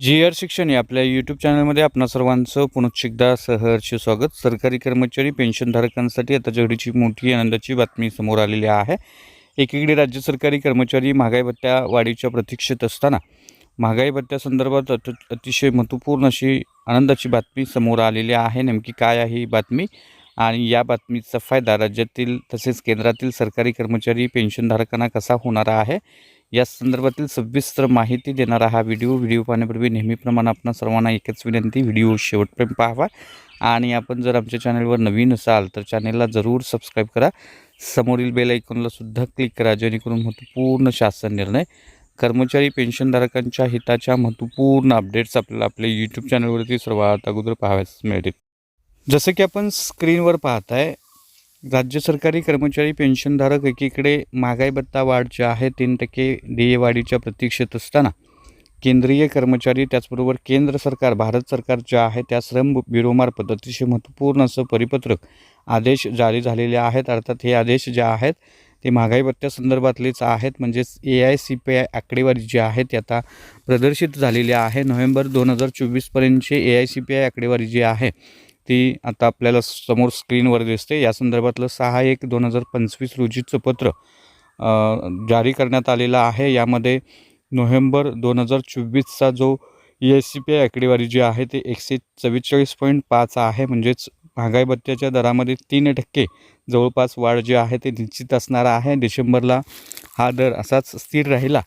जी R शिक्षण या आपल्या यूट्यूब चॅनलमध्ये आपणा सर्वांचं पुनश्च एकदा सहर्ष स्वागत. सरकारी कर्मचारी पेन्शनधारकांसाठी आता जगडीची मोठी आनंदाची बातमी समोर आलेली आहे. एकीकडे राज्य सरकारी कर्मचारी महागाई भत्त्या वाढीच्या प्रतीक्षेत असताना महागाई भत्त्यासंदर्भात अत अतिशय महत्त्वपूर्ण अशी आनंदाची बातमी समोर आलेली आहे. नेमकी काय आहे ही बातमी? आणि या बातमीचा फायदा राज्यातील तसेच केंद्रातील सरकारी कर्मचारी पेन्शनधारकांना कसा होणार आहे? या संदर्भातील सविस्तर माहिती देणारा हा व्हिडिओ. व्हिडिओ पाहण्यापूर्वी नेहमीप्रमाणे आपण सर्वांना एकच विनंती व्हिडिओ शेवटपर्यंत पाहावा. आणि आपण जर आमच्या चॅनलवर नवीन असाल तर चॅनलला जरूर सबस्क्राईब करा. समोरील बेल सुद्धा क्लिक करा जेणेकरून महत्त्वपूर्ण शासन निर्णय कर्मचारी पेन्शनधारकांच्या हिताच्या महत्त्वपूर्ण अपडेट्स आपल्याला आपल्या यूट्यूब चॅनलवरती सर्वात अगोदर पाहाव्यास मिळतील. जसं की आपण स्क्रीनवर पाहताय राज्य सरकारी कर्मचारी पेन्शनधारक एकीकडे महागाई भत्ता वाढ जे आहे तीन टक्के डी वाढीच्या प्रतीक्षेत असताना केंद्रीय कर्मचारी त्याचबरोबर केंद्र सरकार भारत सरकार जे आहे त्या श्रम ब्युरोमार्फत अतिशय महत्त्वपूर्ण असं परिपत्रक आदेश जारी झालेले आहेत. अर्थात हे आदेश जे आहेत ते महागाई भत्त्यासंदर्भातलेच आहेत. म्हणजेच A I C P I आकडेवारी जी आहे ती आता प्रदर्शित झालेली आहे. नोव्हेंबर दोन हजार चोवीसपर्यंतची A I C P I आकडेवारी जी आहे ती आता आपल्याला समोर स्क्रीनवर दिसते. या संदर्भातलं सहा एक दोन हजार पंचवीस रोजीचं पत्र जारी करण्यात आलेलं आहे. यामध्ये नोव्हेंबर दोन हजार चोवीसचा जो E S C P I आकडेवारी जी आहे ते एकशे चव्वेचाळीस पॉईंट पाच आहे. म्हणजेच महागाई भत्त्याच्या दरामध्ये तीन टक्के जवळपास वाढ जी आहे ते निश्चित असणार आहे. डिसेंबरला हा दर असाच स्थिर राहिला.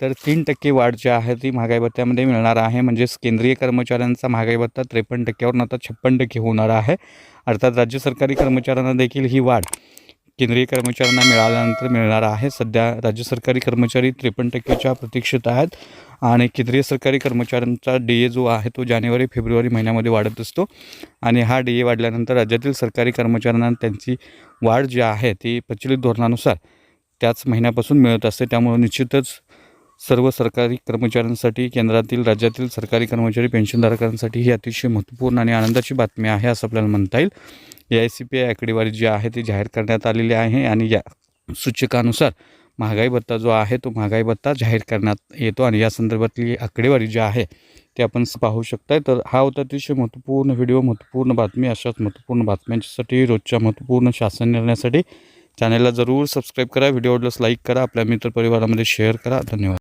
तर तीन टक्के वाढ जी आहे ती महागाई भत्त्यामध्ये मिळणार आहे. म्हणजेच केंद्रीय कर्मचाऱ्यांचा महागाई भत्ता त्रेपन्न टक्क्यावरून आता छप्पन्न टक्के होणार आहे. अर्थात राज्य सरकारी कर्मचाऱ्यांना देखील ही वाढ केंद्रीय कर्मचाऱ्यांना मिळाल्यानंतर मिळणार आहे. सध्या राज्य सरकारी कर्मचारी त्रेपन्न टक्केच्या प्रतीक्षेत आहेत आणि केंद्रीय सरकारी कर्मचाऱ्यांचा डी ए जो आहे तो जानेवारी फेब्रुवारी महिन्यामध्ये वाढत असतो आणि हा डी ए वाढल्यानंतर राज्यातील सरकारी कर्मचाऱ्यांना त्यांची वाढ जी आहे ती प्रचलित धोरणानुसार त्याच महिन्यापासून मिळत असते. त्यामुळे निश्चितच सर्व सरकारी कर्मचाऱ्यांसाठी केंद्रातील राज्यातील सरकारी कर्मचारी पेन्शनधारकांसाठी ही अतिशय महत्त्वपूर्ण आणि आनंदाची बातमी आहे असं आपल्याला म्हणता येईल. A I C P I आकडेवारी जी आहे ती जाहीर करण्यात आलेली आहे आणि या सूचकानुसार महागाई भत्ता जो आहे तो महागाई भत्ता जाहीर करण्यात येतो आणि या संदर्भातली आकडेवारी जी आहे ते आपण पाहू पाहू शकताय. तर हा होता अतिशय महत्त्वपूर्ण व्हिडिओ महत्त्वपूर्ण बातमी. अशाच महत्त्वपूर्ण बातम्यांसाठी रोजच्या महत्त्वपूर्ण शासन निर्णयासाठी चॅनलला जरूर सबस्क्राईब करा. व्हिडिओ आवडल्यास लाईक करा. आपल्या मित्रपरिवारामध्ये शेअर करा. धन्यवाद.